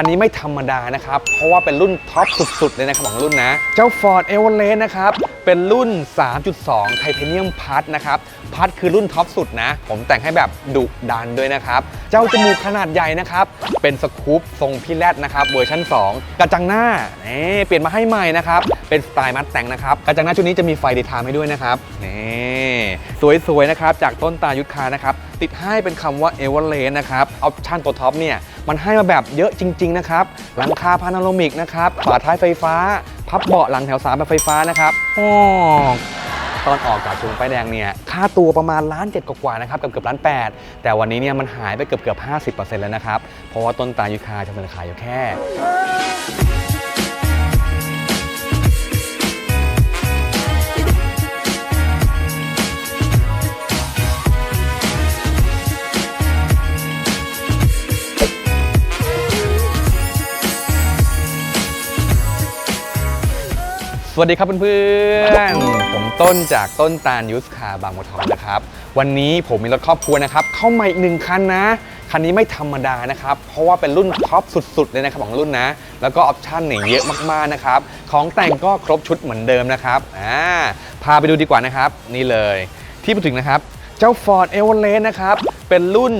คันนี้ไม่ธรรมดานะครับ เพราะว่าเป็นรุ่นท็อปสุดๆ เลยนะครับของรุ่นนะ เจ้า Ford e v e r e s t นะครับ เป็นรุ่น 3.2ไทเทเนียมพัดนะครับพัดคือรุ่นท็อปสุดนะ ผมแต่งให้แบบดุดันด้วยนะครับ เจ้าจมูกขนาดใหญ่นะครับ เป็นสกู๊ปทรงพี่แรดนะครับเวอร์ชัน2 กระจังหน้าเนี่เปลี่ยนมาให้ใหม่นะครับ เป็นสไตล์มัดแต่งนะครับ กระจังหน้าชุดนี้จะมีไฟเดย์ไทม์ให้ด้วยนะครับนี่สวยๆนะครับจากต้นตายุทธคานะครับติดให้เป็นคำว่าเอเวอร์เรสนะครับออปชั่นตัวท็อปเนี่ย มันให้มาแบบเยอะจริง ๆ นะครับ หลังคาพานาโรมิกนะครับฝาท้ายไฟฟ้า พับเบาะหลังแถวสามแบบไฟฟ้านะครับโอ้ตอนออกจากชุมไฟแดงเนี่ย ค่าตัวประมาณล้านเจ็ดกว่าๆนะครับเกือบเกือบล้านแปดแต่วันนี้เนี่ยมันหายไปเกือบเกือบห้าสิบเปอร์เซ็นต์แล้วนะครับ เพราะว่าต้นตายุคาจะเป็นราคาอยู่แค่ วัสดีครับเพื่อนๆ ผมต้นจากต้นตาลยูสคาบางบัวทองนะครับ วันนี้ผมมีรถครอบครัวนะครับ เข้ามาอีกหนึ่งคันนะ คันนี้ไม่ธรรมดานะครับ เพราะว่าเป็นรุ่นท็อปสุดๆ เลยนะครับของรุ่นนะ แล้วก็ออปชั่นเนี่ยเยอะมากๆนะครับ ของแต่งก็ครบชุดเหมือนเดิมนะครับอ่าพาไปดูดีกว่านะครับ นี่เลย ที่พูดถึงนะครับ เจ้า Ford e v e r e s t นะครับ เป็นรุ่น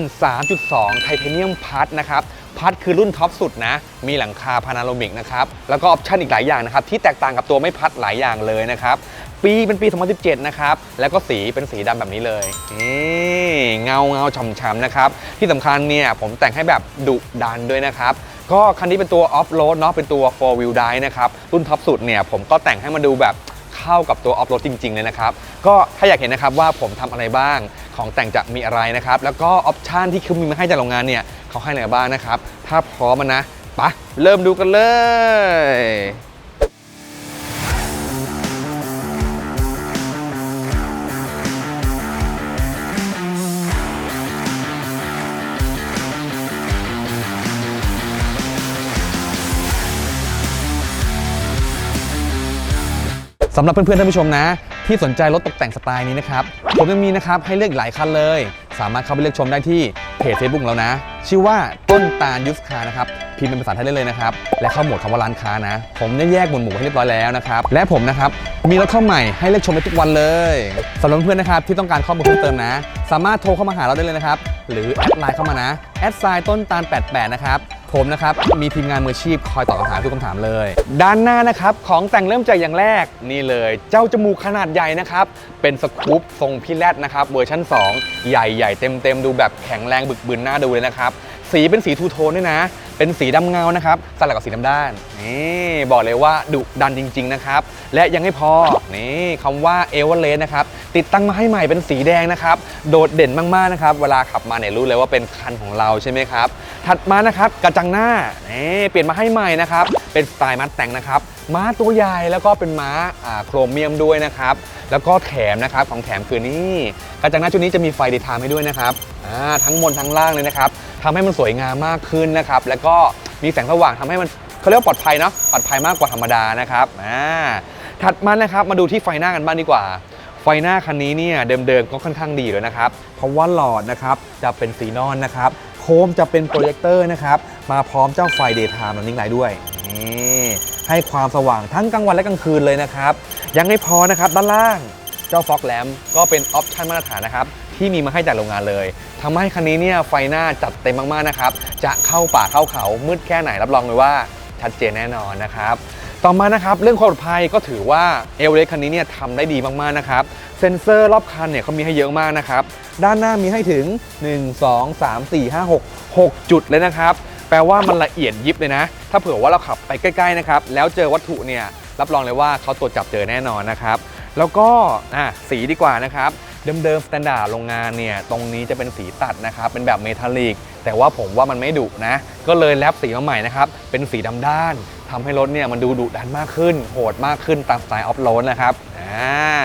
3.2 ไทเทเนียมพัดนะครับ พัดคือรุ่นท็อปสุดนะ มีหลังคาพานาโรมิกนะครับ แล้วก็ออปชั่นอีกหลายอย่างนะครับ ที่แตกต่างกับตัวไม่พัดหลายอย่างเลยนะครับ ปีเป็นปี 2017 นะครับ แล้วก็สีเป็นสีดำแบบนี้เลยนี่เงาเงาช่ำๆนะครับ ที่สำคัญเนี่ยผมแต่งให้แบบดุดันด้วยนะครับก็คันนี้เป็นตัวออฟโรดเนาะเป็นตัว 4 wheel drive นะครับ รุ่นท็อปสุดเนี่ยผมก็แต่งให้มันดูแบบ เข้ากับตัวออฟโรดจริง ๆ เลยนะครับ ก็ถ้าอยากเห็นนะครับว่าผมทำอะไรบ้าง ของแต่งจะมีอะไรนะครับ แล้วก็ออปชันที่คือมีมาให้จากโรงงานเนี่ยเขาให้อะไรบ้างนะครับ ถ้าพร้อมนะไปะเริ่มดูกันเลย สำหรับเพื่อนๆท่านผู้ชมนะ ที่สนใจรถตกแต่งสไตล์นี้นะครับผมยังมีนะครับให้เลือกหลายคันเลย สามารถเข้าไปเลือกชมได้ที่เพจ Facebook ของเรานะ ชื่อว่าต้นตาลยุสคานะครับพิมพ์เป็นภาษาไทยได้เลยนะครับ และเข้าหมวดคำว่าร้านค้านะ ผมได้แยกหมวดหมู่ให้เรียบร้อยแล้วนะครับ และผมนะครับมีรถเข้าใหม่ให้เลือกชมได้ทุกวันเลยสำหรับเพื่อนๆนะครับที่ต้องการข้อมูลเพิ่มเติมนะ สามารถโทรเข้ามาหาเราได้เลยนะครับหรือแอดไลน์เข้ามานะแอดไซน์ต้นตาล88นะครับ ผมนะครับ มีทีมงานมืออาชีพคอยตอบคำถามทุกคำถามเลย ด้านหน้านะครับ ของแต่งเริ่มจากอย่างแรกนี่เลย เจ้าจมูกขนาดใหญ่นะครับ เป็นสกู๊ปทรงพี่แรดนะครับเวอร์ชัน2 ใหญ่ๆ เต็มๆ ดูแบบแข็งแรงบึกบึนหน้าดูเลยนะครับ สีเป็นสีทูโทนด้วยนะ เป็นสีดำเงานะครับสลับกับสีดำด้านนี่บอกเลยว่าดุดันจริง ๆ นะครับ และยังไม่พอนี่คำว่าเอเวอร์เรสนะครับติดตั้งมาให้ใหม่เป็นสีแดงนะครับ โดดเด่นมากๆนะครับ เวลาขับมาเนี่ยรู้เลยว่าเป็นคันของเราใช่ไหมครับ ถัดมานะครับกระจังหน้านี่เปลี่ยนมาให้ใหม่นะครับ เป็นสไตล์มัดแต่งนะครับม้าตัวใหญ่แล้วก็เป็นม้าโครเมียมด้วยนะครับ แล้วก็แถมนะครับของแถมคือนี่กระจังหน้าชุดนี้จะมีไฟเดย์ไทม์ให้ด้วยนะครับทั้งบนทั้งล่างเลยนะครับ ทำให้มันสวยงามมากขึ้นนะครับ แล้วก็มีแสงสว่างทำให้มันเขาเรียกว่าปลอดภัยเนาะปลอดภัยมากกว่าธรรมดานะครับอ่าถัดมานะครับมาดูที่ไฟหน้ากันบ้างดีกว่า ไฟหน้าคันนี้เนี่ยเดิมๆก็ค่อนข้างดีเลยนะครับ เพราะว่าหลอดนะครับจะเป็นสีนอนนะครับ โคมจะเป็นโปรเจคเตอร์นะครับมาพร้อมเจ้าไฟเดย์ไทม์นิ่งไลท์ด้วยนี่ให้ความสว่างทั้งกลางวันและกลางคืนเลยนะครับ ยังไม่พอนะครับด้านล่างเจ้าฟ็อกแลมก็เป็นออปชันมาตรฐานนะครับ ที่มีมาให้จากโรงงานเลยทำให้คันนี้เนี่ยไฟหน้าจัดเต็มมากๆนะครับ จะเข้าป่าเข้าเขามืดแค่ไหนรับรองเลยว่าชัดเจนแน่นอนนะครับต่อมานะครับเรื่องความปลอดภัยก็ถือว่าเอเวอเรสต์คันนี้เนี่ยทำได้ดีมากๆนะครับเซ็นเซอร์รอบคันเนี่ยเขามีให้เยอะมากนะครับด้านหน้ามีให้ถึง 1 2 3 4 5 6 6 จุดเลยนะครับ แปลว่ามันละเอียดยิบเลยนะ ถ้าเผื่อว่าเราขับไปใกล้ๆนะครับแล้วเจอวัตถุเนี่ยรับรองเลยว่าเขาตรวจจับเจอแน่นอนนะครับแล้วก็อะสีดีกว่านะครับ เดิมๆสแตนดาร์ดโรงงานเนี่ยตรงนี้จะเป็นสีตัดนะครับเป็นแบบเมทัลลิกแต่ว่าผมว่ามันไม่ดุนะ ก็เลยแลบสีมาใหม่นะครับเป็นสีดำด้านทำให้รถเนี่ยมันดูดุดันมากขึ้น โหดมากขึ้นตามสไตล์ออฟโรดนะครับอ่า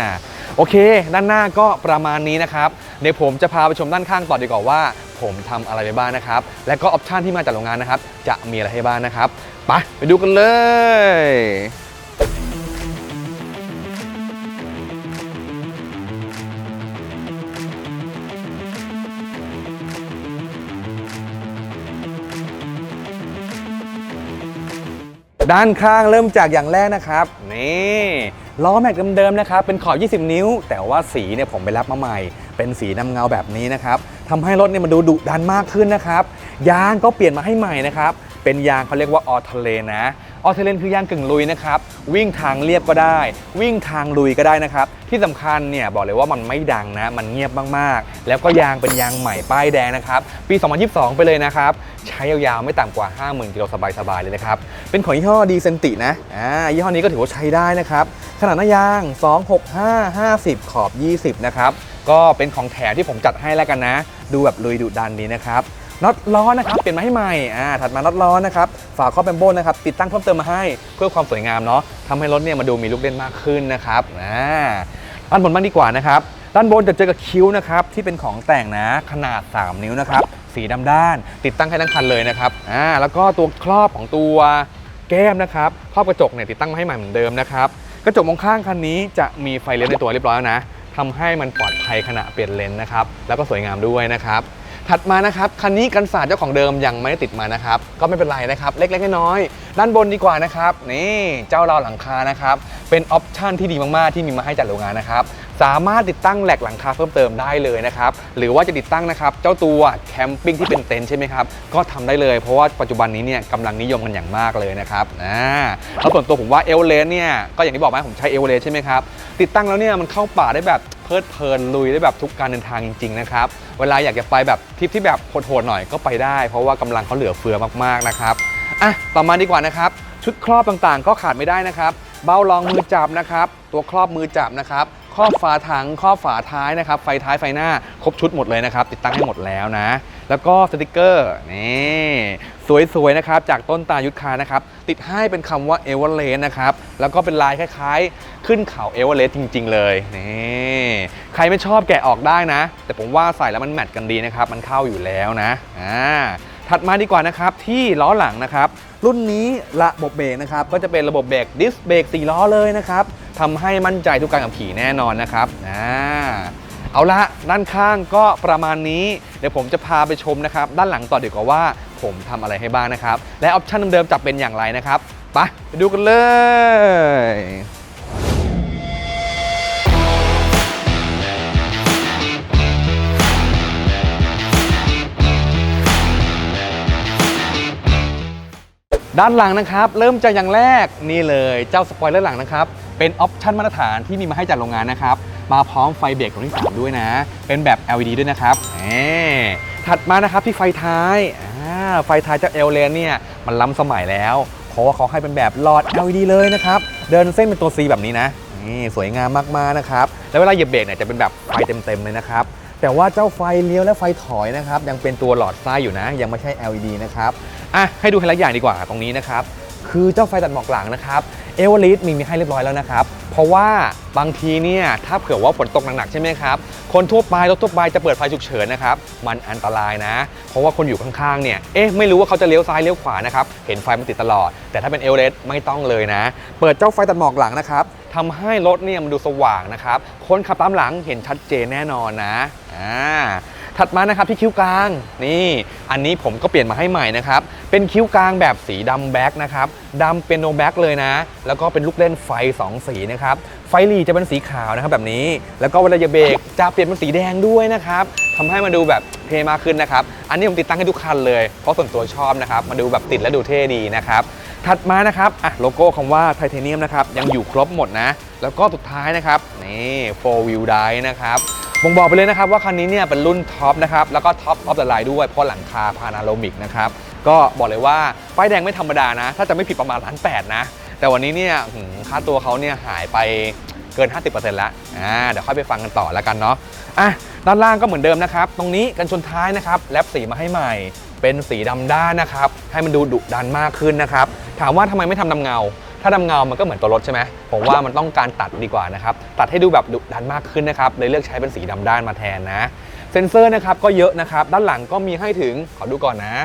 โอเค ด้านหน้าก็ประมาณนี้นะครับ เดี๋ยวผมจะพาไปชมด้านข้างต่อดีกว่าว่า ผมทำอะไรไปบ้างนะครับ และก็ออปชันที่มาจากโรงงานนะครับ จะมีอะไรให้บ้างนะครับ ไปไปดูกันเลย ด้านข้างเริ่มจากอย่างแรกนะครับ นี่ล้อแม็กเดิมๆนะครับ เป็นขอบ 20 นิ้ว แต่ว่าสีเนี่ยผมไปรับมาใหม่ เป็นสีน้ำเงาแบบนี้นะครับทำให้รถเนี่ยมันดูดุดันมากขึ้นนะครับ ยางก็เปลี่ยนมาให้ใหม่นะครับ เป็นยางเขาเรียกว่าออเทเลนนะ ออเทเลนคือยางกึ่งลุยนะครับ วิ่งทางเรียบก็ได้ วิ่งทางลุยก็ได้นะครับ ที่สำคัญเนี่ยบอกเลยว่ามันไม่ดังนะ มันเงียบมากๆ แล้วก็ยางเป็นยางใหม่ป้ายแดงนะครับ ปี 2022 ไปเลยนะครับ ใช้ยาวๆ ไม่ต่ำกว่า 50,000กิโลสบายๆ เลยนะครับ เป็นของยี่ห้อดีเซนตินะ อ่า ยี่ห้อนี้ก็ถือว่าใช้ได้นะครับ ขนาดหน้ายาง 265 50 ขอบ 20 นะครับ ก็เป็นของแถมที่ผมจัดให้แล้วกันนะ ดูแบบลุยดุดันดีนะครับ น็อตล้อนะครับเปลี่ยนมาให้ใหม่อ่าถัดมาน็อตล้อนะครับฝาครอบแบมโบนะครับติดตั้งเพิ่มเติมมาให้เพื่อความสวยงามเนาะทำให้รถเนี่ยมาดูมีลูกเล่นมากขึ้นนะครับอ่าด้านบนบ้างดีกว่านะครับด้านบนจะเจอกับคิ้วนะครับที่เป็นของแต่งนะขนาด 3 นิ้วนะครับสีดำด้าน ติดตั้งให้ทั้งคันเลยนะครับอ่าแล้วก็ตัวครอบของตัวแก้มนะครับครอบกระจกเนี่ยติดตั้งมาให้ใหม่เหมือนเดิมนะครับกระจกมองข้างคันนี้จะมีไฟเลนส์ในตัวเรียบร้อยแล้วนะทำให้มันปลอดภัยขณะเปลี่ยนเลนนะครับแล้วก็สวยงามด้วยนะครับ ถัดมานะครับคันนี้กันศาสตร์เจ้าของเดิมยังไม่ได้ติดมานะครับก็ไม่เป็นไรนะครับเล็กๆน้อยๆ ด้านบนดีกว่านะครับนี่เจ้าราวหลังคานะครับเป็นออปชันที่ดีมากๆที่มีมาให้จากโรงงานนะครับสามารถติดตั้งแหลกหลังคาเพิ่มเติมได้เลยนะครับหรือว่าจะติดตั้งนะครับเจ้าตัวแคมปิ้งที่เป็นเต็นท์ใช่ไหมครับก็ทำได้เลยเพราะว่าปัจจุบันนี้เนี่ยกำลังนิยมกันอย่างมากเลยนะครับอ่าแล้วส่วนตัวผมว่าเอลเลนเนี่ยก็อย่างที่บอกไปผมใช้เอลเลนใช่ไหมครับติดตั้งแล้วเนี่ยมันเข้าป่าได้แบบเพลิดเพลินลุยได้แบบทุกการเดินทางจริงๆนะครับเวลาอยากจะไปแบบทริปที่แบบโหดๆหน่อยก็ไปได้ เพราะว่ากำลังเขาเหลือเฟือมากๆนะครับ อะต่อมาดีกว่านะครับ ชุดครอบต่างๆ ก็ขาดไม่ได้นะครับ เบ้ารองมือจับนะครับ ตัวครอบมือจับนะครับครอบฝาถังครอบฝาท้ายนะครับ ไฟท้ายไฟหน้าครบชุดหมดเลยนะครับ ติดตั้งให้หมดแล้วนะ แล้วก็สติกเกอร์นี่สวยๆนะครับ จากต้นตายุทธคานะครับ ติดให้เป็นคำว่าเอเวอเรสต์นะครับ แล้วก็เป็นลายคล้ายๆ ขึ้นเขาเอเวอเรสต์จริง ๆ เลยนี่ใครไม่ชอบแกะออกได้นะ แต่ผมว่าใส่แล้วมันแมทกันดีนะครับ มันเข้าอยู่แล้วนะอ่า ถัดมาดีกว่านะครับที่ล้อหลังนะครับรุ่นนี้ระบบเบรกนะครับก็จะเป็นระบบเบรกดิสเบรก4ล้อเลยนะครับทำให้มั่นใจทุกการขับขี่แน่นอนนะครับอ่าเอาละด้านข้างก็ประมาณนี้เดี๋ยวผมจะพาไปชมนะครับด้านหลังต่อดีกว่าว่า ผมทำอะไรให้บ้างนะครับ และออปชั่นเดิมๆจะเป็นอย่างไรนะครับไปไปดูกันเลย ด้านหลังนะครับ เริ่มจากอย่างแรกนี่เลยเจ้าสปอยเลอร์หลังนะครับ เป็นออปชันมาตรฐานที่มีมาให้จากโรงงานนะครับ มาพร้อมไฟเบรกของที่3ด้วยนะ เป็นแบบ LED ด้วยนะครับแหมถัดมานะครับที่ไฟท้ายไฟท้ายจากเอลเลนเนี่ยมันล้ำสมัยแล้ว เพราะว่าเขาให้เป็นแบบหลอด LED เลยนะครับ เดินเส้นเป็นตัว C แบบนี้นะนี่สวยงามมากๆนะครับ แล้วเวลาเหยียบเบรกเนี่ยจะเป็นแบบไฟเต็มๆเลยนะครับแต่ว่าเจ้าไฟเลี้ยวและไฟถอยนะครับยังเป็นตัวหลอดไส้อยู่นะ ยังไม่ใช่ LED นะครับ อะให้ดูให้ละอย่างดีกว่าตรงนี้นะครับคือเจ้าไฟตัดหมอกหลังนะครับเอเวอร์ลิสมีมีให้เรียบร้อยแล้วนะครับเพราะว่าบางทีเนี่ยถ้าเผื่อว่าฝนตกหนักๆใช่ไหมครับคนทั่วไปรถทั่วไปจะเปิดไฟฉุกเฉินนะครับมันอันตรายนะ เพราะว่าคนอยู่ข้างๆเนี่ยเอ๊ะไม่รู้ว่าเขาจะเลี้ยวซ้ายเลี้ยวขวานะครับเห็นไฟมันติดตลอด แต่ถ้าเป็นเอเวอร์ลิสไม่ต้องเลยนะ เปิดเจ้าไฟตัดหมอกหลังนะครับทำให้รถเนี่ยมันดูสว่างนะครับคนขับตามหลังเห็นชัดเจนแน่นอนนะอ่า ถัดมานะครับที่คิ้วกลางนี่อันนี้ผมก็เปลี่ยนมาให้ใหม่นะครับเป็นคิ้วกลางแบบสีดำแบ็คนะครับดำเป็นโนแบ็คเลยนะ แล้วก็เป็นลูกเล่นไฟ 2 สีนะครับไฟหลีจะเป็นสีขาวนะครับแบบนี้ แล้วก็เวลาจะเบรกจะเปลี่ยนเป็นสีแดงด้วยนะครับทำให้มันดูแบบเท่มากขึ้นนะครับอันนี้ผมติดตั้งให้ทุกคันเลย เพราะส่วนตัวชอบนะครับมาดูแบบติดและดูเท่ดีนะครับถัดมานะครับอะโลโก้คำว่าไทเทเนียมนะครับยังอยู่ครบหมดนะ แล้วก็สุดท้ายนะครับนี่4 wheel drive นะครับ บ่งบอกไปเลยนะครับว่าคันนี้เนี่ยเป็นรุ่นท็อปนะครับแล้วก็ท็อปออฟเดอะไลน์ด้วยเพราะหลังคาพานาโรมิกนะครับก็บอกเลยว่าป้ายแดงไม่ธรรมดานะ ถ้าจะไม่ผิดประมาณล้านแปดนะ แต่วันนี้เนี่ยค่าตัวเขาเนี่ยหายไปเกิน 50%แล้วอ่าเดี๋ยวค่อยไปฟังกันต่อแล้วกันเนาะอะด้านล่างก็เหมือนเดิมนะครับ ตรงนี้กันชนท้ายนะครับแลปสีมาให้ใหม่เป็นสีดำด้านนะครับ ให้มันดูดุดันมากขึ้นนะครับ ถามว่าทำไมไม่ทำดำเงา ถ้าดำเงา มันก็เหมือนตัวรถใช่ไหมผมว่ามันต้องการตัดดีกว่านะครับ ตัดให้ดูแบบดุดันมากขึ้นนะครับ เลยเลือกใช้เป็นสีดำด้านมาแทนนะ เซ็นเซอร์นะครับก็เยอะนะครับ ด้านหลังก็มีให้ถึง ขอดูก่อนนะ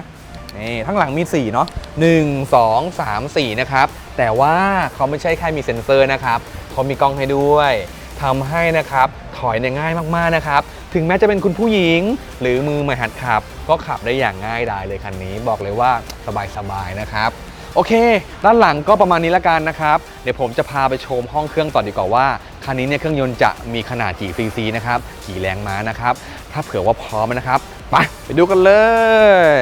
นี่ทั้งหลังมี 4 เนาะ1 2 3 4 นะครับ แต่ว่าเขาไม่ใช่แค่มีเซ็นเซอร์นะครับ เขามีกล้องให้ด้วยทำให้นะครับถอยเนี่ยง่ายมากๆนะครับ ถึงแม้จะเป็นคุณผู้หญิง หรือมือใหม่หัดขับ ก็ขับได้อย่างง่ายดายเลยคันนี้ บอกเลยว่าสบายๆนะครับ โอเค ด้านหลังก็ประมาณนี้ละกันนะครับ เดี๋ยวผมจะพาไปชมห้องเครื่องต่อดีกว่าว่าคันนี้เนี่ยเครื่องยนต์จะมีขนาดกี่ซีซีนะครับกี่แรงม้านะครับ ถ้าเผื่อว่าพร้อมนะครับไปไปดูกันเลย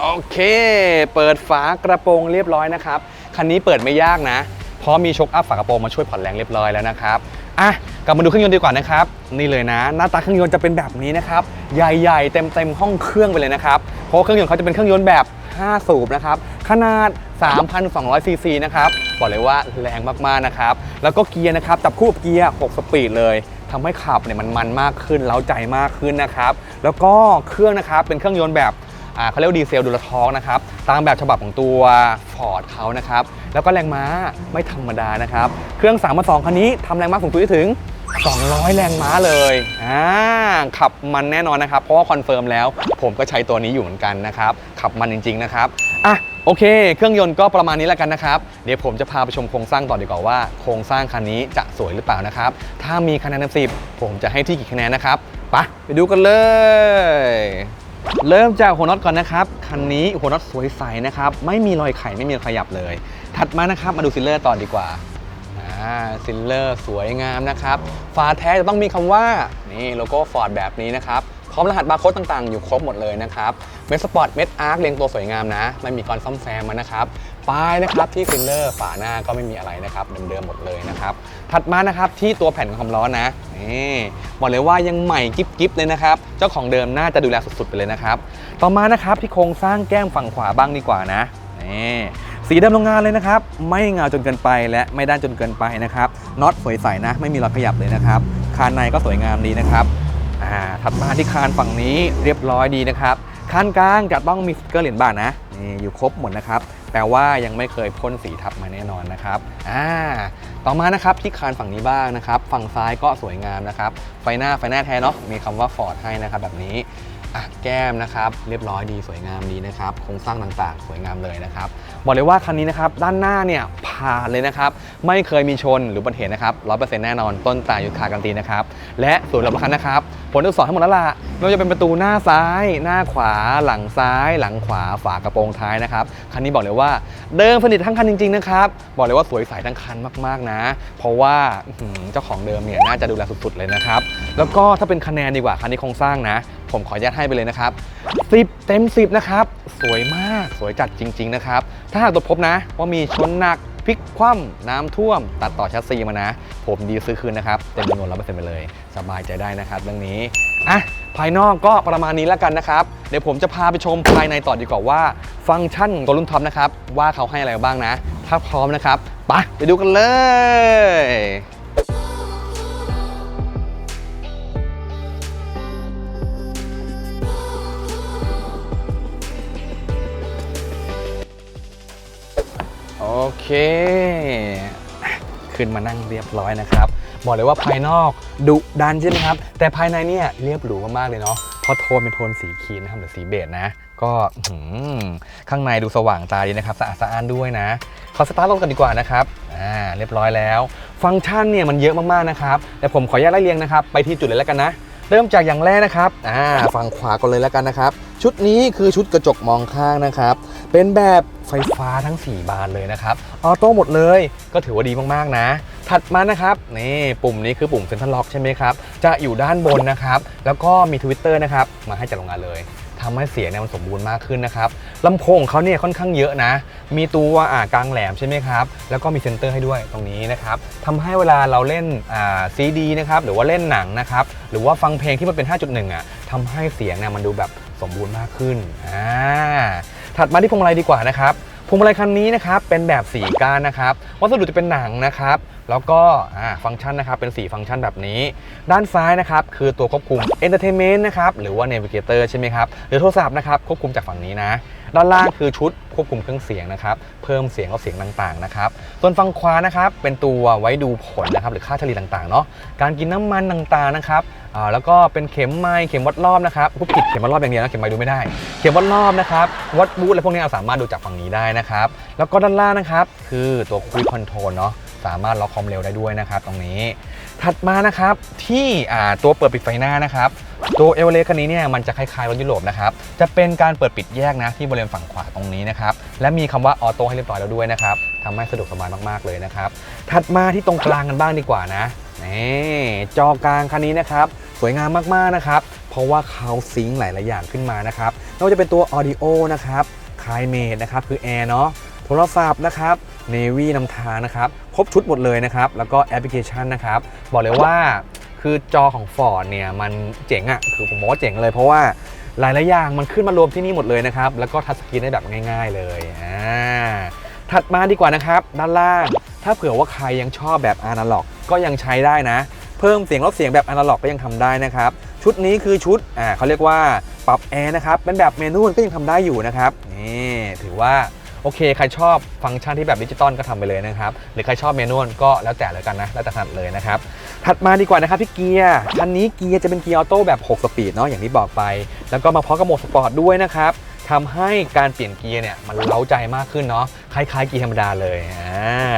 โอเค เปิดฝากระโปรงเรียบร้อยนะครับ คันนี้เปิดไม่ยากนะ เพราะมีช็อคอัพฝากระโปรงมาช่วยผ่อนแรงเรียบร้อยแล้วนะครับ อะกลับมาดูเครื่องยนต์ดีกว่านะครับ นี่เลยนะ หน้าตาเครื่องยนต์จะเป็นแบบนี้นะครับ ใหญ่ๆ เต็มๆห้องเครื่องไปเลยนะครับ เพราะเครื่องยนต์เขาจะเป็นเครื่องยนต์แบบ 5 สูบนะครับ ขนาด 3,200 ซีซีนะครับ บอกเลยว่าแรงมากๆนะครับ แล้วก็เกียร์นะครับ จับคู่กับเกียร์ 6 สปีดเลยทำให้ขับเนี่ยมันมันมากขึ้น เล้าใจมากขึ้นนะครับ แล้วก็เครื่องนะครับเป็นเครื่องยนต์แบบ เขาเรียกว่าดีเซลดูลทอกนะครับตามแบบฉบับของตัว Ford เขานะครับแล้วก็แรงม้าไม่ธรรมดานะครับเครื่อง3ามสองคันนี้ทำแรงม้าสูงสุดได้ถึง 200 แรงม้าเลยอ่าขับมันแน่นอนนะครับ เพราะว่าคอนเฟิร์มแล้ว ผมก็ใช้ตัวนี้อยู่เหมือนกันนะครับขับมันจริง ๆ นะครับอะโอเค เครื่องยนต์ก็ประมาณนี้แล้วกันนะครับ เดี๋ยวผมจะพาไปชมโครงสร้างต่อดีกว่าว่าโครงสร้างคันนี้จะสวยหรือเปล่านะครับ ถ้ามีคะแนนเต็มสิบผมจะให้ที่กี่คะแนนนะครับไปไปดูกันเลย เริ่มจากหัวน็อตก่อนนะครับ คันนี้หัวน็อตสวยใสนะครับ ไม่มีรอยไขไม่มีขยับเลย ถัดมานะครับมาดูซิลเลอร์ต่อดีกว่าซิลเลอร์สวยงามนะครับ ฝาแท้จะต้องมีคำว่า นี่โลโก้ฟอร์ดแบบนี้นะครับ พร้อมรหัสบาร์โค้ดต่างๆ อยู่ครบหมดเลยนะครับ เมสปอร์ต เมสอาร์คเรียงตัวสวยงามนะ ไม่มีการซ่อมแซมมานะครับ ป้ายนะครับที่ฟิลเลอร์ฝาหน้าก็ไม่มีอะไรนะครับเดิมๆหมดเลยนะครับถัดมานะครับที่ตัวแผ่นความร้อนนะนี่บอกเลยว่ายังใหม่กิ๊บๆเลยนะครับ เจ้าของเดิมน่าจะดูแลสุดๆไปเลยนะครับ ต่อมานะครับที่โครงสร้างแก้มฝั่งขวาบ้างดีกว่านะนี่สีดำโรงงานเลยนะครับ ไม่เงาจนเกินไปและไม่ด้านจนเกินไปนะครับน็อตสวยใสนะไม่มีรอยขยับเลยนะครับคานในก็สวยงามดีนะครับอ่าถัดมาที่คานฝั่งนี้เรียบร้อยดีนะครับคานกลางจะต้องมีสติ๊กเกอร์เหรียญบาทนะนี่อยู่ครบหมดนะครับ แปลว่ายังไม่เคยพ่นสีทับมาแน่นอนนะครับอ่าต่อมานะครับที่คานฝั่งนี้บ้างนะครับ ฝั่งซ้ายก็สวยงามนะครับ ไฟหน้าไฟหน้าแท้เนาะมีคำว่า Ford ให้นะครับแบบนี้อะแก้มนะครับเรียบร้อยดีสวยงามดีนะครับโครงสร้างต่างๆ สวยงามเลยนะครับบอกเลยว่าคันนี้นะครับด้านหน้าเนี่ยผ่านเลยนะครับไม่เคยมีชนหรือบัติเหตุนะครับร้อยเปอร์เซ็นต์แน่นอนต้นตายุทธคาการันตีนะครับและส่วนสำคัญนะครับผลทดสอบทั้งหมดแล้วล่ะ ไม่ว่าจะเป็นประตูหน้าซ้าย หน้าขวา หลังซ้าย หลังขวาฝากระโปรงท้ายนะครับ คันนี้บอกเลยว่าเดิมสนิททั้งคันจริงๆนะครับ บอกเลยว่าสวยใสทั้งคันมากๆนะ เพราะว่าเจ้าของเดิมเนี่ยน่าจะดูแลสุดๆเลยนะครับ แล้วก็ถ้าเป็นคะแนนดีกว่าคันนี้โครงสร้างนะ ผมขออนุญาตให้ไปเลยนะครับ10เต็ม 10 นะครับ สวยมากสวยจัดจริง ๆ นะครับ ถ้าหากตรวจพบนะ ว่ามีชนหนักพลิกคว่ำน้ำท่วม ตัดต่อแชสซีมานะ ผมดีซื้อคืนนะครับเต็มจำนวนร้อยเปอร์เซ็นต์ไปเลย สบายใจได้นะครับเรื่องนี้อะ ภายนอกก็ประมาณนี้แล้วกันนะครับ เดี๋ยวผมจะพาไปชมภายในต่อดีกว่าว่า ฟังก์ชันของตัวรุ่นท็อปนะครับ ว่าเขาให้อะไรบ้างนะ ถ้าพร้อมนะครับไปไปดูกันเลยโอเค ขึ้นมานั่งเรียบร้อยนะครับ บอกเลยว่าภายนอกดุดันใช่ไหมครับ แต่ภายในเนี่ยเรียบหรูมากๆเลยเนาะเพราะโทนเป็นโทนสีครีมนะครับหรือสีเบจนะ ก็ข้างในดูสว่างตาดีนะครับ สะอาดสะอ้านด้วยนะขอสตาร์ทรถกันดีกว่านะครับอ่าเรียบร้อยแล้ว ฟังก์ชันเนี่ยมันเยอะมากๆนะครับแต่ผมขออนุญาตไล่เรียงนะครับ ไปที่จุดเลยแล้วกันนะ เริ่มจากอย่างแรกนะครับอ่าฝั่งขวาก่อนเลยแล้วกันนะครับ ชุดนี้คือชุดกระจกมองข้างนะครับ เป็นแบบไฟฟ้าทั้ง 4 บานเลยนะครับ ออโต้หมดเลย ก็ถือว่าดีมากๆนะ ถัดมานะครับ นี่ปุ่มนี้คือปุ่มเซ็นทรัลล็อกใช่ไหมครับ จะอยู่ด้านบนนะครับ แล้วก็มีทวิตเตอร์นะครับ มาให้จากโรงงานเลย ทำให้เสียงเนี่ยมันสมบูรณ์มากขึ้นนะครับลำโพงของเขาเนี่ยค่อนข้างเยอะนะ มีตัวอ่ากลางแหลมใช่ไหมครับ แล้วก็มีเซนเตอร์ให้ด้วยตรงนี้นะครับทำให้เวลาเราเล่นอ่าซีดีนะครับหรือว่าเล่นหนังนะครับหรือว่าฟังเพลงที่มันเป็น 5.1 อะทำให้เสียงเนี่ยมันดูแบบสมบูรณ์มากขึ้นอ่าถัดมาที่พวงมาลัยดีกว่านะครับพวงมาลัยคันนี้นะครับเป็นแบบสีก้านนะครับวัสดุจะเป็นหนังนะครับ แล้วก็ฟังก์ชันนะครับเป็นสีฟังก์ชันแบบนี้ ด้านซ้ายนะครับคือตัวควบคุม Entertainment นะครับหรือว่า Navigator ใช่ไหมครับหรือโทรศัพท์นะครับควบคุมจากฝั่งนี้นะ ด้านล่างคือชุดควบคุมเครื่องเสียงนะครับเพิ่มเสียงกับเสียงต่างๆนะครับส่วนฝั่งขวานะครับเป็นตัวไว้ดูผลนะครับหรือค่าเฉลี่ยต่างๆเนาะการกินน้ำมันต่างๆนะครับแล้วก็เป็นเข็มไม้เข็มวัดรอบนะครับผู้ผิดเข็มวัดรอบอย่างเดียวนะเข็มไม้ดูไม่ได้ เข็มวัดรอบนะครับวัดบูทอะไรพวกนี้เราสามารถดูจากฝั่งนี้ได้นะครับแล้วก็ด้านล่างนะครับคือตัวคุยคอนโทรลเนาะ สามารถล็อกความเร็วได้ด้วยนะครับ ตรงนี้ ถัดมานะครับที่ตัวเปิดปิดไฟหน้านะครับตัวเอเวอเรสต์คันนี้เนี่ยมันจะคล้ายๆรถยุโรปนะครับ จะเป็นการเปิดปิดแยกนะที่บริเวณฝั่งขวาตรงนี้นะครับ และมีคำว่าออโต้ให้เรียบร้อยแล้วด้วยนะครับทำให้สะดวกสบายมากๆเลยนะครับ ถัดมาที่ตรงกลางกันบ้างดีกว่านะนี่จอกลางคันนี้นะครับ สวยงามมากๆนะครับ เพราะว่าเขาซิงค์หลายๆอย่างขึ้นมานะครับไม่ว่าจะเป็นตัวออดิโอนะครับคลายเมดนะครับคือแอร์เนาะโทรศัพท์นะครับ เนวีนำทางนะครับ ครบชุดหมดเลยนะครับ แล้วก็แอปพลิเคชันนะครับ บอกเลยว่าคือจอของ Ford เนี่ย มันเจ๋งอะ่ะ คือผมบอกว่าเจ๋งเลย เพราะว่าหลายๆอย่างมันขึ้นมารวมที่นี่หมดเลยนะครับ แล้วก็ทัชสกรีนได้แบบง่าย ๆเลยอ่าถัดมาดีกว่านะครับ ด้านล่าง ถ้าเผื่อว่าใครยังชอบแบบอนาล็อก ก็ยังใช้ได้นะ เพิ่มเสียงลดเสียงแบบอนาล็อกก็ยังทำได้นะครับ ชุดนี้คือชุดอ่าเขาเรียกว่าปรับแอร์นะครับเป็นแบบเมนูก็ยังทำได้อยู่นะครับนี่ถือว่า โอเค ใครชอบฟังก์ชันที่แบบดิจิตอลก็ทำไปเลยนะครับ หรือใครชอบเมนูก็แล้วแต่เลยกันนะ แล้วแต่ถนัดเลยนะครับ ถัดมาดีกว่านะครับที่เกียร์คันนี้เกียร์จะเป็นเกียร์ออโต้แบบ 6 สปีดเนาะอย่างที่บอกไป แล้วก็มาพร้อมกับโหมดสปอร์ตด้วยนะครับทำให้การเปลี่ยนเกียร์เนี่ยมันเล้าใจมากขึ้นเนาะคล้ายๆเกียร์ธรรมดาเลยอ่า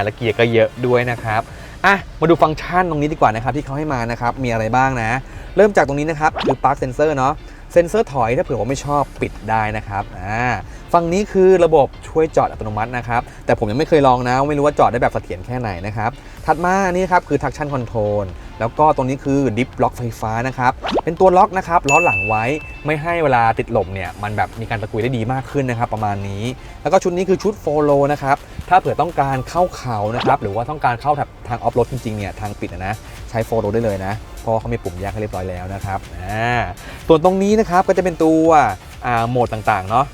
แล้วเกียร์ก็เยอะด้วยนะครับอะมาดูฟังก์ชันตรงนี้ดีกว่านะครับที่เขาให้มานะครับมีอะไรบ้างนะ เริ่มจากตรงนี้นะครับคือ Park Sensor เนาะเซนเซอร์ถอยถ้าเผื่อว่าไม่ชอบปิดได้นะครับอ่า ฝั่งนี้คือระบบช่วยจอดอัตโนมัตินะครับ แต่ผมยังไม่เคยลองนะ ไม่รู้ว่าจอดได้แบบเสถียรแค่ไหนนะครับ ถัดมานี่ครับคือ traction control แล้วก็ตรงนี้คือ dip ล็อกไฟฟ้านะครับ เป็นตัวล็อกนะครับล้อหลังไว้ไม่ให้เวลาติดหลมเนี่ย มันแบบมีการตะกุยได้ดีมากขึ้นนะครับ ประมาณนี้ แล้วก็ชุดนี้คือชุดโฟโลนะครับ ถ้าเผื่อต้องการเข้าเขานะครับ หรือว่าต้องการเข้าทางออฟโรดจริงๆเนี่ยทางปิดนะ ใช้โฟโลได้เลยนะ เพราะเขามีปุ่มแยกให้เรียบร้อยแล้วนะครับส่วนตรงนี้นะครับก็จะเป็นตัวโหมดต่างๆเนาะ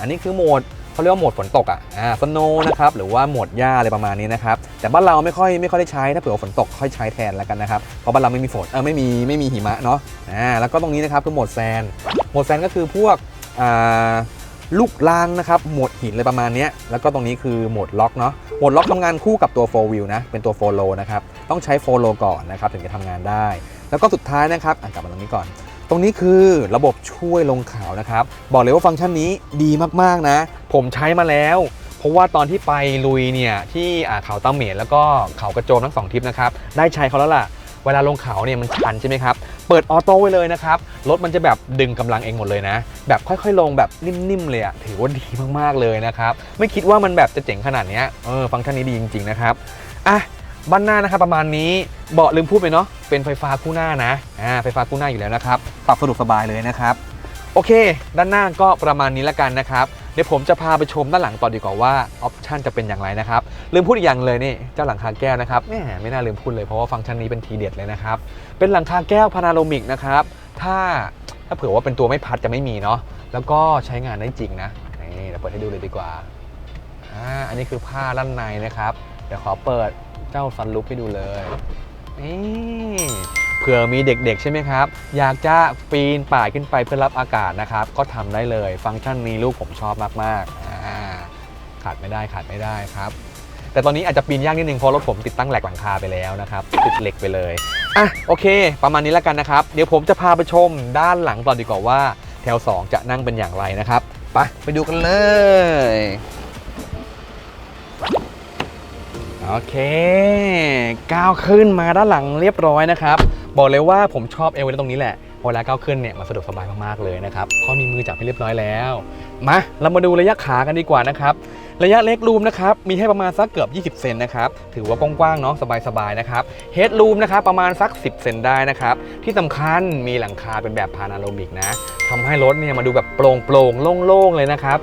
อันนี้คือโหมดเขาเรียกว่าโหมดฝนตกอะสโนนะครับหรือว่าโหมดหญ้าอะไรประมาณนี้นะครับแต่บ้านเราไม่ค่อยไม่ค่อยได้ใช้ถ้าเผื่อฝนตกค่อยใช้แทนแล้วกันนะครับเพราะบ้านเราไม่มีฝนเออไม่มีไม่มีหิมะเนาะอ่าแล้วก็ตรงนี้นะครับคือโหมดแซนโหมดแซนก็คือพวกอ่า ลูกลางนะครับโหมดหินอะไรประมาณนี้แล้วก็ตรงนี้คือโหมดล็อกเนาะโหมดล็อกทำงานคู่กับตัว 4 wheel นะเป็นตัว 4 low นะครับต้องใช้ 4 low ก่อนนะครับถึงจะทำงานได้ แล้วก็สุดท้ายนะครับอะกลับมาตรงนี้ก่อนตรงนี้คือระบบช่วยลงเขานะครับ บอกเลยว่าฟังก์ชันนี้ดีมากๆนะ ผมใช้มาแล้ว เพราะว่าตอนที่ไปลุยเนี่ย ที่เขาเตาเหมียนแล้วก็เขากระโจมทั้งสองทริปนะครับ ได้ใช้เขาแล้วล่ะ เวลาลงเขาเนี่ยมันชันใช่ไหมครับ เปิดออโต้ไว้เลยนะครับ รถมันจะแบบดึงกำลังเองหมดเลยนะ แบบค่อยๆ ลงแบบนิ่มๆเลยอะถือว่าดีมากๆเลยนะครับ ไม่คิดว่ามันแบบจะเจ๋งขนาดนี้เออฟังก์ชันนี้ดีจริงๆนะครับอะบ้านหน้านะครับประมาณนี้เบาะลืมพูดไปเนาะเป็นไฟฟ้าคู่หน้านะอ่าไฟฟ้าคู่หน้าอยู่แล้วนะครับปรับสะดวกสบายเลยนะครับ โอเค ด้านหน้าก็ประมาณนี้ละกันนะครับ เดี๋ยวผมจะพาไปชมด้านหลังต่อดีกว่าว่าออปชันจะเป็นอย่างไรนะครับ ลืมพูดอีกอย่างเลยนี่เจ้าหลังคาแก้วนะครับแหมไม่น่าลืมพูดเลยเพราะว่าฟังก์ชันนี้เป็นทีเด็ดเลยนะครับ เป็นหลังคาแก้วพานาโรมิกนะครับ ถ้าถ้าเผื่อว่าเป็นตัวไม่พัดจะไม่มีเนาะแล้วก็ใช้งานได้จริงนะนี่เดี๋ยวเปิดให้ดูเลยดีกว่าอ่าอันนี้คือผ้าด้านในนะครับเดี๋ยวขอเปิดเจ้าซันลุกให้ดูเลย นี่เผื่อมีเด็กๆ ใช่ไหมครับ อยากจะปีนป่ายขึ้นไปเพื่อรับอากาศนะครับ ก็ทำได้เลย ฟังก์ชันนี้ลูกผมชอบมากๆาขาดไม่ได้ขาดไม่ได้ครับ แต่ตอนนี้อาจจะปีนยากนิดนึงเพราะรถผมติดตั้งแหลกหลังคาไปแล้วนะครับติดเหล็กไปเลยอะโอเค ประมาณนี้แล้วกันนะครับ เดี๋ยวผมจะพาไปชมด้านหลังต่อดีกว่าว่า แถว 2 จะนั่งเป็นอย่างไรนะครับไปไปดูกันเลย โอเคก้าวขึ้นมาด้านหลังเรียบร้อยนะครับ บอกเลยว่าผมชอบเอเวอร์ตรงนี้แหละพอเวลาก้าวขึ้นเนี่ยมันสะดวกสบายมากๆเลยนะครับเพราะมีมือจับให้เรียบร้อยแล้ว มาเรามาดูระยะขากันดีกว่านะครับ ระยะเล็กรูมนะครับ มีให้ประมาณสักเกือบ 20 เซนนะครับ ถือว่ากว้างๆเนาะสบายๆนะครับเฮดรูมนะครับประมาณสัก 10 เซนได้นะครับ ที่สำคัญมีหลังคาเป็นแบบพานาโรมิกนะทำให้รถเนี่ยมาดูแบบโปร่งโปร่งๆโล่งๆเลยนะครับ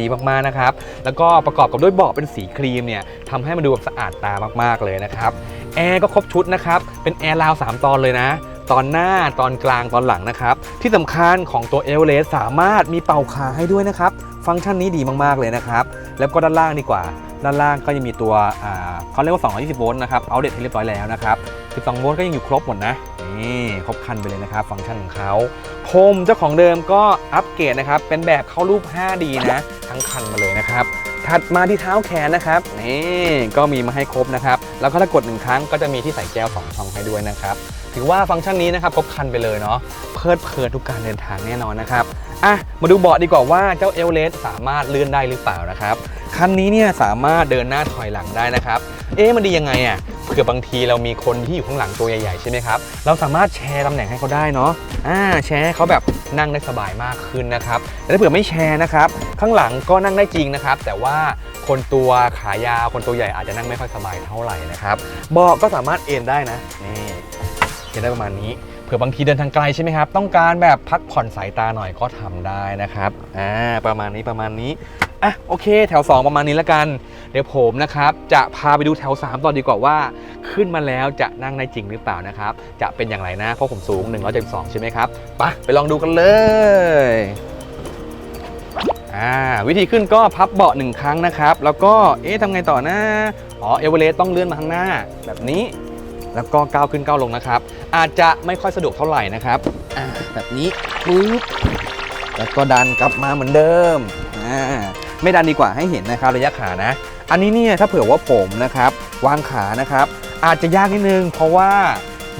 ดีมากๆนะครับ แล้วก็ประกอบกับด้วยเบาะเป็นสีครีมเนี่ยทำให้มันดูแบบสะอาดตามากๆเลยนะครับแอร์ก็ครบชุดนะครับเป็นแอร์ราว 3 ตอนเลยนะตอนหน้าตอนกลางตอนหลังนะครับ ที่สำคัญของตัวเอเวอเรสสามารถมีเป่าขาให้ด้วยนะครับ ฟังก์ชันนี้ดีมากๆเลยนะครับ แล้วก็ด้านล่างดีกว่า ด้านล่างก็ยังมีตัวเขาเรียกว่า 220 โวลต์นะครับเอาเด็ดให้เรียบร้อยแล้วนะครับ 12 โวลต์ก็ยังอยู่ครบหมดนะ นี่ครบคันไปเลยนะครับ ฟังก์ชันของเขาพรมเจ้าของเดิมก็อัปเกรดนะครับ เป็นแบบเข้ารูป 5D นะ ทั้งคันมาเลยนะครับถัดมาที่เท้าแขนนะครับนี่ก็มีมาให้ครบนะครับ แล้วก็ถ้ากดหนึ่งครั้งก็จะมีที่ใส่แก้วสองช่องให้ด้วยนะครับ ถือว่าฟังก์ชันนี้นะครับครบครันไปเลยเนาะเพลิดเพลินทุกการเดินทางแน่นอนนะครับ อะมาดูเบาะดีกว่าว่าเจ้าเอลเลสสามารถเลื่อนได้หรือเปล่านะครับคันนี้เนี่ยสามารถเดินหน้าถอยหลังได้นะครับ เอ๊ะมันดียังไงอะเผื่อบางทีเรามีคนที่อยู่ข้างหลังตัวใหญ่ๆใช่ไหมครับเราสามารถแชร์ตำแหน่งให้เขาได้เนาะอ่าแชร์ให้เขาแบบนั่งได้สบายมากขึ้นนะครับแต่ถ้าเผื่อไม่แชร์นะครับข้างหลังก็นั่งได้จริงนะครับ แต่ว่าคนตัวขายาวคนตัวใหญ่อาจจะนั่งไม่ค่อยสบายเท่าไหร่นะครับเบาะก็สามารถเอนได้นะนี่เอนได้ประมาณนี้ ผื่อบางทีเดินทางไกลใช่ไหมครับ ต้องการแบบพักผ่อนสายตาหน่อยก็ทำได้นะครับอ่าประมาณนี้ประมาณนี้อะโอเค แถว 2 ประมาณนี้แล้วกัน เดี๋ยวผมนะครับ จะพาไปดูแถว 3 ต่อดีกว่าว่า ขึ้นมาแล้วจะนั่งได้จริงหรือเปล่านะครับ จะเป็นอย่างไรนะ เพราะผมสูง 172 ใช่ไหมครับไปไปลองดูกันเลยอ่าวิธีขึ้นก็พับเบาะหนึ่งครั้งนะครับ แล้วก็เอ๊ะทำไงต่อนะอ๋อเอเวอเรสต์ต้องเลื่อนมาข้างหน้า แบบนี้ แล้วก็ก้าวขึ้นก้าวลงนะครับ อาจจะไม่ค่อยสะดวกเท่าไหร่นะครับแบบนี้ปึ๊บแล้วก็ดันกลับมาเหมือนเดิมไม่ดันดีกว่าให้เห็นนะครับระยะขานะ อันนี้เนี่ยถ้าเผื่อว่าผมนะครับ วางขานะครับ อาจจะยากนิดนึง เพราะว่า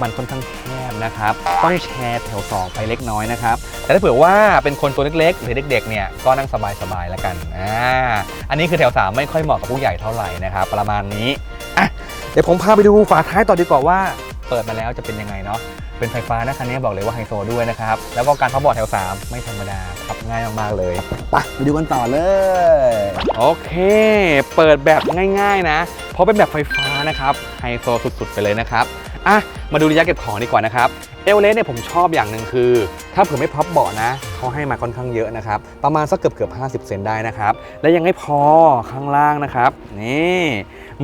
มันค่อนข้างแคบนะครับ ต้องแชร์แถว2ไปเล็กน้อยนะครับ แต่ถ้าเผื่อว่าเป็นคนตัวเล็กๆ หรือเด็กๆ เนี่ย ก็นั่งสบายๆ แล้วกัน อ่า อันนี้คือแถว3ไม่ค่อยเหมาะกับผู้ใหญ่เท่าไหร่นะครับ ประมาณนี้ อะ เดี๋ยวผมพาไปดูฝาท้ายต่อดีกว่าว่า เปิดมาแล้วจะเป็นยังไงเนาะเป็นไฟฟ้านะคันนี้บอกเลยว่าไฮโซด้วยนะครับ แล้วก็การพับบอร์ดแถว 3 ไม่ธรรมดาพับง่ายมากๆเลยไปไปดูกันต่อเลย โอเค เปิดแบบง่าย ๆนะ เพราะเป็นแบบไฟฟ้านะครับไฮโซสุดๆไปเลยนะครับอะมาดูระยะเก็บของดีกว่านะครับเอลเลสเนี่ยผมชอบอย่างหนึ่งคือ ถ้าเผื่อไม่พับเบาะนะเขาให้มาค่อนข้างเยอะนะครับ ประมาณสักเกือบเกือบ50 เซนได้นะครับ และยังไม่พอข้างล่างนะครับ นี่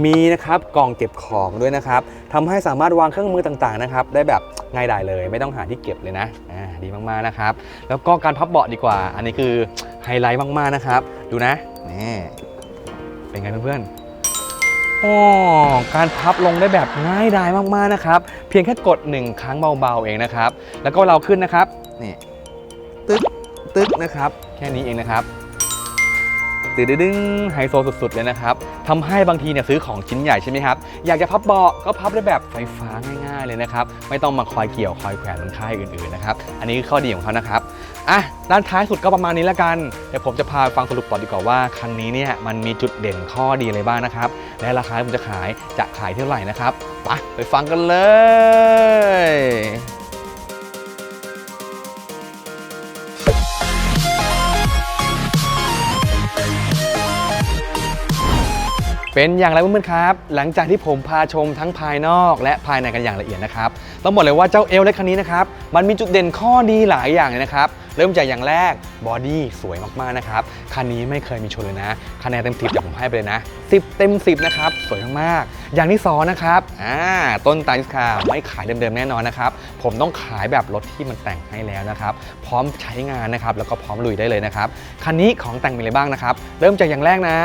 มีนะครับกล่องเก็บของด้วยนะครับทำให้สามารถวางเครื่องมือต่างๆนะครับได้แบบง่ายดายเลย ไม่ต้องหาที่เก็บเลยนะอ่าดีมากๆนะครับ แล้วก็การพับเบาะดีกว่า อันนี้คือไฮไลท์มากๆนะครับ ดูนะนี่เป็นไงเพื่อนๆโอ้การพับลงได้แบบง่ายดายมากๆนะครับ เพียงแค่กด 1 ครั้งเบาๆเองนะครับ แล้วก็เราขึ้นนะครับนี่ตึ๊กตึ๊กนะครับ แค่นี้เองนะครับ ตึ๊ดดึงไฮโซสุดๆเลยนะครับทำให้บางทีเนี่ยซื้อของชิ้นใหญ่ใช่ไหมครับ อยากจะพับเบาะก็พับได้แบบไฟฟ้าง่ายๆเลยนะครับ ไม่ต้องมาคอยเกี่ยวคอยแขวนเหมือนค่ายอื่นๆนะครับ อันนี้คือข้อดีของเขานะครับ อะ ด้านท้ายสุดก็ประมาณนี้แล้วกัน เดี๋ยวผมจะพาฟังสรุปต่อดีกว่าว่าคันนี้เนี่ยมันมีจุดเด่นข้อดีอะไรบ้างนะครับ และราคาที่ผมจะขายจะขายเท่าไหร่นะครับ ไปไปฟังกันเลย เป็นอย่างไรเพื่อนๆครับ หลังจากที่ผมพาชมทั้งภายนอกและภายในกันอย่างละเอียดนะครับต้องบอกเลยว่าเจ้าเอลเล็กคันนี้นะครับมันมีจุดเด่นข้อดีหลายอย่างเลยนะครับเริ่มจากอย่างแรกบอดี้สวยมากๆนะครับ คันนี้ไม่เคยมีชนเลยนะคะแนนเต็ม 10เดี๋ยวผมให้ไปเลยนะ 10 เต็ม 10 นะครับ สวยมากๆ อย่างที่สอนะครับอ่าต้นตาลิสคาไม่ขายเดิมๆแน่นอนนะครับ ผมต้องขายแบบรถที่มันแต่งให้แล้วนะครับ พร้อมใช้งานนะครับ แล้วก็พร้อมลุยได้เลยนะครับ คันนี้ของแต่งมีอะไรบ้างนะครับ เริ่มจากอย่างแรกนะ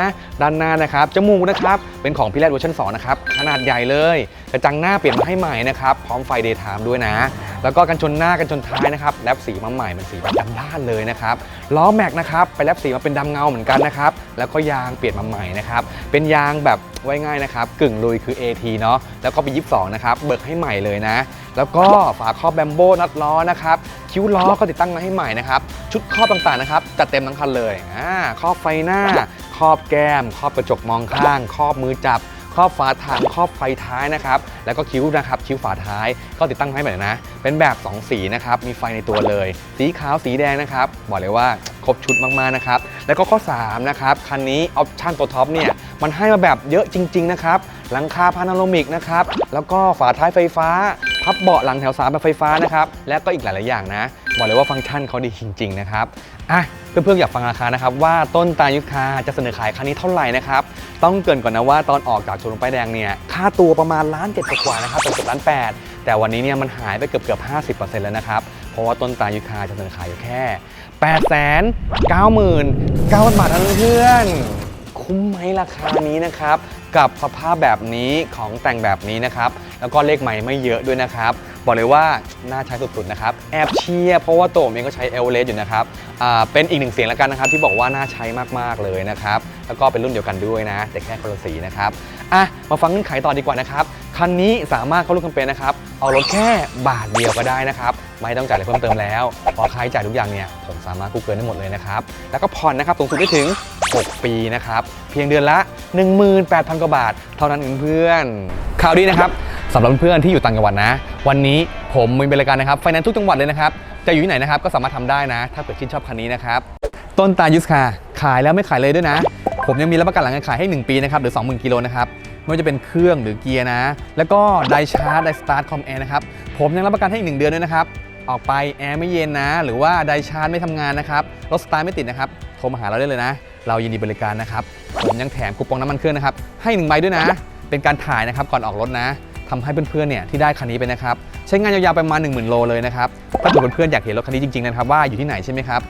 ด้านหน้านะครับ จมูกนะครับ เป็นของพิเรตเวอร์ชัน2นะครับ ขนาดใหญ่เลย กระจังหน้าเปลี่ยนมาให้ใหม่นะครับ พร้อมไฟเดย์ไทม์ด้วยนะ แล้วก็กันชนหน้ากันชนท้ายนะครับ แลปสีมาใหม่เป็นสีแบบดำด้านเลยนะครับล้อแม็กนะครับไปแลปสีมาเป็นดำเงาเหมือนกันนะครับแล้วก็ยางเปลี่ยนมาใหม่นะครับเป็นยางแบบไว้ง่ายนะครับกึ่งลุยคือ AT เนาะแล้วก็เป็น 22 นะครับ เบิกให้ใหม่เลยนะ แล้วก็ฝาครอบแบมโบนัดล้อนะครับ คิ้วล้อก็ติดตั้งมาให้ใหม่นะครับ ชุดครอบต่างๆนะครับจัดเต็มทั้งคันเลยอ่าครอบไฟหน้า ครอบแก้ม ครอบกระจกมองข้าง ครอบมือจับ ครอบฝาถังครอบไฟท้ายนะครับ แล้วก็คิ้วนะครับ คิ้วฝาท้ายก็ติดตั้งให้ใหม่นะ เป็นแบบ 2 สีนะครับ มีไฟในตัวเลย สีขาวสีแดงนะครับ บอกเลยว่าครบชุดมากๆนะครับ แล้วก็ข้อ 3 นะครับ คันนี้ออปชั่นตัวท็อปเนี่ย มันให้มาแบบเยอะจริง ๆ นะครับ หลังคาพานาโรมิกนะครับ แล้วก็ฝาท้ายไฟฟ้า พับเบาะหลังแถว3แบบไฟฟ้านะครับ และก็อีกหลาย ๆ อย่างนะ บอกเลยว่าฟังก์ชันเขาดีจริง ๆ นะครับ อะ เพื่อนๆอยากฟังราคานะครับว่าต้นตาลยุทธคาจะเสนอขายคันนี้เท่าไหร่นะครับต้องเกินก่อนนะว่าตอนออกจากโชว์รูมป้ายแดงเนี่ยค่าตัวประมาณล้านเจ็ดกว่านะครับเกือบล้านแปดแต่วันนี้เนี่ยมันหายไปเกือบเกือบห้าสิบเปอร์เซ็นต์แล้วนะครับเพราะว่าต้นตาลยุทธคาจะเสนอขายอยู่แค่แปดแสนเก้าหมื่นเก้าพันบาทเท่านั้นเพื่อนคุ้มไหมราคานี้นะครับ กับสภาพแบบนี้ของแต่งแบบนี้นะครับ แล้วก็เลขใหม่ไม่เยอะด้วยนะครับ บอกเลยว่าน่าใช้สุดๆนะครับ แอบเชียร์เพราะว่าตัวผมเองก็ใช้เอลเลสอยู่นะครับเป็นอีกหนึ่งเสียงแล้วกันนะครับ ที่บอกว่าน่าใช้มากๆเลยนะครับ แล้วก็เป็นรุ่นเดียวกันด้วยนะ แต่แค่คนละสีนะครับอะมาฟังเงื่อนไขต่อดีกว่านะครับ คันนี้สามารถเข้าร่วมแคมเปญนะครับ เอารถแค่บาทเดียวก็ได้นะครับ ไม่ต้องจ่ายอะไรเพิ่มเติมแล้ว พอค่าใช้จ่ายทุกอย่างเนี่ยผมสามารถกู้เกินได้หมดเลยนะครับ แล้วก็ผ่อนนะครับสูงสุดได้ถึง 6 ปีนะครับ เพียงเดือนละ 18,000 กว่าบาท เท่านั้นเองเพื่อนข่าวดีนะครับสำหรับเพื่อนที่อยู่ต่างจังหวัดนะ วันนี้ผมมีบริการนะครับไฟแนนซ์ทุกจังหวัดเลยนะครับจะอยู่ที่ไหนนะครับก็สามารถทำได้นะ ถ้าเกิดชื่นชอบคันนี้นะครับต้นตาลยุสคาขายแล้วไม่ขายเลยด้วยนะ ผมยังมีรับประกันหลังการขายให้ 1 ปีนะครับหรือ 20,000กิโลนะครับ ไม่ว่าจะเป็นเครื่องหรือเกียร์นะ แล้วก็ไดชาร์จไดสตาร์ทคอมแอร์นะครับ ผมยังรับประกันให้อีกหนึ่งเดือนด้วยนะครับ ออกไปแอร์ไม่เย็นนะ หรือว่าไดชาร์จไม่ทำงานนะครับ รถสตาร์ทไม่ติดนะครับ โทรมาหาเราได้เลยนะ เรายินดีบริการนะครับ ผมยังแถมคูปองน้ำมันเครื่องนะครับ ให้หนึ่งใบด้วยนะ เป็นการถ่ายนะครับก่อนออกรถนะทำให้เพื่อนๆเนี่ยที่ได้คันนี้ไปนะครับใช้งานยาวๆไปมา 1 0,000 โลเลยนะครับถ้าเกิดเพื่อนๆอยากเห็นรถคันนี้จริงๆนะครับว่าอยู่ที่ไหนใช่ไหมครับ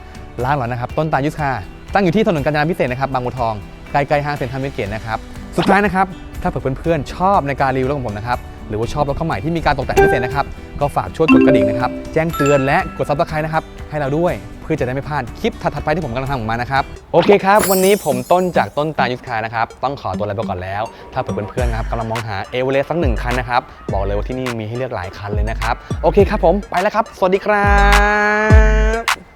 ร้านเรานะครับต้นตาลยุทธคาตั้งอยู่ที่ถนนกาญจนาพิเศษนะครับบางบัวทองใกล้ๆห้างเซ็นทรัลเวสเกตนะครับสุดท้ายนะครับ ถ้าเผื่อเพื่อนๆชอบในการรีวิวรถของผมนะครับ หรือว่าชอบรถคันใหม่ที่มีการตกแต่งพิเศษนะครับ ก็ฝากช่วยกดกระดิ่งนะครับ แจ้งเตือนและกดซับสไครต์นะครับ ให้เราด้วย เพื่อจะได้ไม่พลาดคลิปถัดๆไปที่ผมกำลังทำออกมานะครับ โอเคครับ วันนี้ผมต้นจากต้นตายุทธคานะครับ ต้องขอตัวลาไปก่อนแล้ว ถ้าเผื่อเพื่อนๆนะครับกำลังมองหาเอเวอเรสต์สักหนึ่งคันนะครับ บอกเลยว่าที่นี่มีให้เลือกหลายคันเลยนะครับ โอเคครับผม ไปแล้วครับ สวัสดีครับ